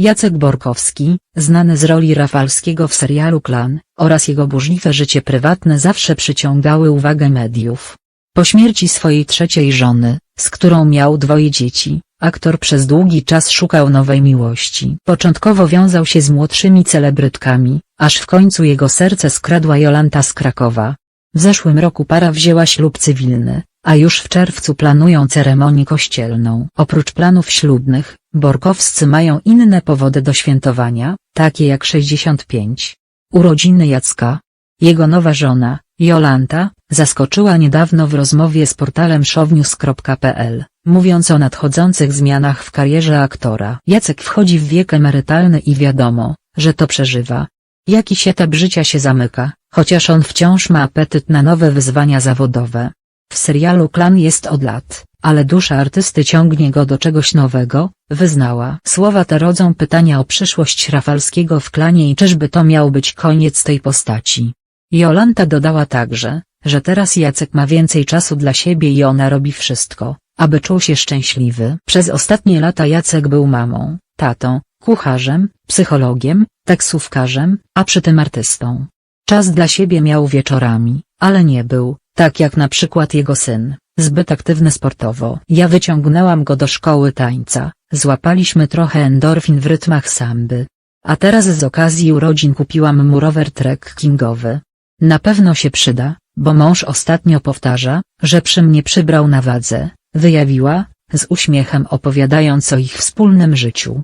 Jacek Borkowski, znany z roli Rafalskiego w serialu Klan, oraz jego burzliwe życie prywatne zawsze przyciągały uwagę mediów. Po śmierci swojej trzeciej żony, z którą miał dwoje dzieci, aktor przez długi czas szukał nowej miłości. Początkowo wiązał się z młodszymi celebrytkami, aż w końcu jego serce skradła Jolanta z Krakowa. W zeszłym roku para wzięła ślub cywilny, a już w czerwcu planują ceremonię kościelną. Oprócz planów ślubnych, Borkowscy mają inne powody do świętowania, takie jak 65. Urodziny Jacka. Jego nowa żona, Jolanta, zaskoczyła niedawno w rozmowie z portalem shownews.pl, mówiąc o nadchodzących zmianach w karierze aktora. Jacek wchodzi w wiek emerytalny i wiadomo, że to przeżywa. Jakiś etap życia się zamyka, chociaż on wciąż ma apetyt na nowe wyzwania zawodowe. W serialu Klan jest od lat, ale dusza artysty ciągnie go do czegoś nowego, wyznała. Słowa te rodzą pytania o przyszłość Rafalskiego w Klanie i czyżby to miał być koniec tej postaci. Jolanta dodała także, że teraz Jacek ma więcej czasu dla siebie i ona robi wszystko, aby czuł się szczęśliwy. Przez ostatnie lata Jacek był mamą, tatą, kucharzem, psychologiem, taksówkarzem, a przy tym artystą. Czas dla siebie miał wieczorami, ale nie był, tak jak na przykład jego syn, zbyt aktywny sportowo. Ja wyciągnęłam go do szkoły tańca, złapaliśmy trochę endorfin w rytmach samby. A teraz z okazji urodzin kupiłam mu rower trekkingowy. Na pewno się przyda, bo mąż ostatnio powtarza, że przy mnie przybrał na wadze, wyjawiła, z uśmiechem opowiadając o ich wspólnym życiu.